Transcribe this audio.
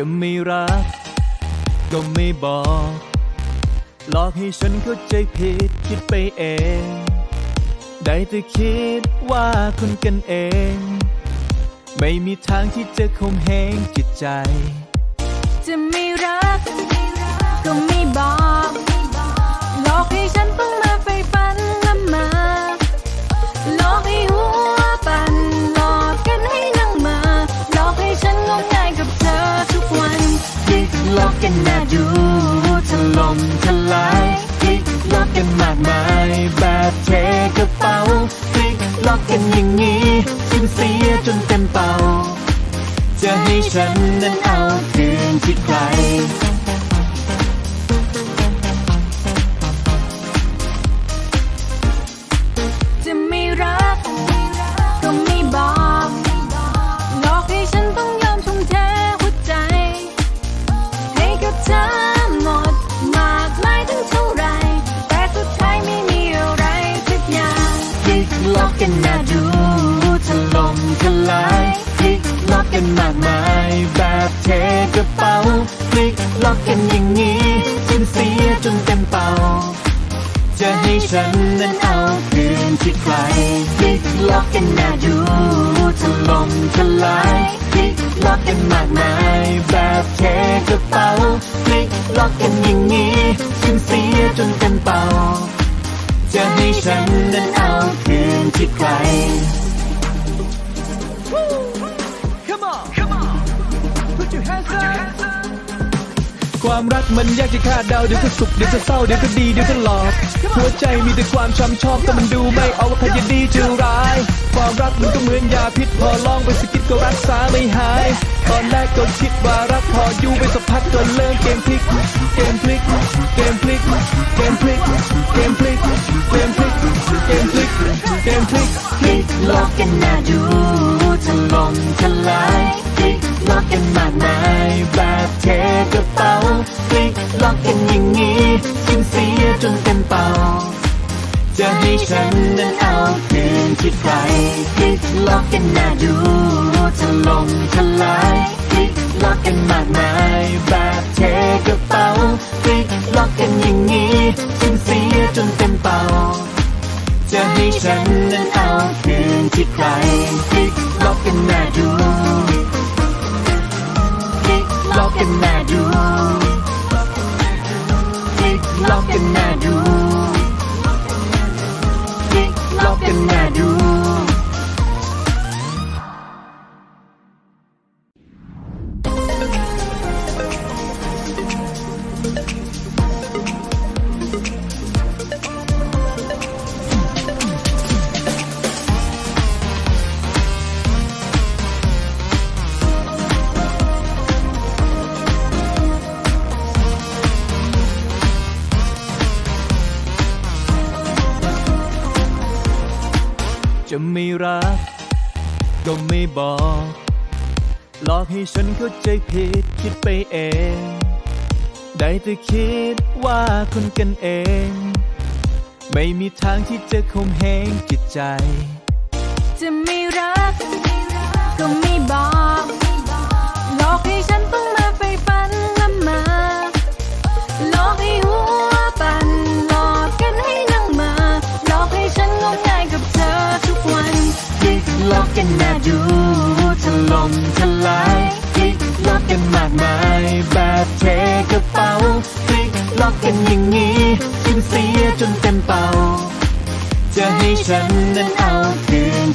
จะไม่รัก ก็ไม่บอก หลอกให้ฉันเข้าใจผิดคิดไปเอง ได้แต่คิดว่าคนกันเอง ไม่มีทางที่จะคมเหงจิตใจ จะไม่รัก ก็ไม่บอก กันน่าดูถล่มทลายพลิกล็อกกันมากมาย แบบเทกระเป๋าพลิกล็อกกันอย่างนี้ฉันเสียจนเต็มเป่า จะให้ฉันนั้น กันน่าดูถล่มทลายพลิกล็อกกันมากมาย แบบเทกระเป๋าพลิกล็อกกันอย่างนี้ฉันเสียจนเต็มเป่า จะให้ฉันนั้นเอาคืนที่ใครพลิกล็อกกันน่าดูถล่มทลายพลิกล็อกกันมากมาย แบบเทกระเป๋าพลิกล็อกกันอย่างนี้ฉันเสียจนเต็มเป่า จะให้ฉันนั้นเอาคืนที่ใคร ความรักมันยากจะคาดเดาเดี๋ยวก็สุขเดี๋ยวก็เศร้าเดี๋ยวก็ดีเดี๋ยวก็หลอกหัวใจมีแต่ความช้ำชอบแต่มันดูไม่ออกว่าใครจะดีจะร้าย ความรักมันก็เหมือนยาพิษพอลองไปสกิดก็รักษาไม่หาย ตอนแรกก็คิดว่ารักพออยู่ไปสักพักก็เริ่มเกมพลิกเกมพลิกเกมพลิกเกมพลิกเกมพลิกเกมพลิกเกมพลิกเกมพลิกพลิกล็อกกันน่าดูถล่มทลายพลิกล็อกกันมากมายแบบเทก ระเป๋าพลิกล็อกกันอย่างนี้ฉันเสียจนเต็มเป่า จะให้ฉันนั้นเอาคืนที่ใครพลิกล็อกกันน่าดูถล่มทลายพลิกล็อกกันมากมายแบบเทกระเป๋าพลิกล็อกกันอย่างนี้ฉันเสียจนเต็มเป่า จะให้ฉันนั้นเอาคืนที่ใครพลิกล็อกกันน่าดู can I do? จะไม่รัก ก็ไม่บอก หลอกให้ฉันเข้าใจผิดคิดไปเอง ได้แต่คิดว่าคนกันเอง ไม่มีทางที่จะคมเหงจิตใจ จะไม่รัก ก็ไม่บอก หลอกให้ฉันต้อง ลิกล็อกกันน่าดูถล่มทลายพลิกล็อกกันมากมายแบบเทกระเป๋าพลิกล็อกกันอย่างนี้จนเสียจนเต็มเป่า จะให้ฉันนั้นเอาคืน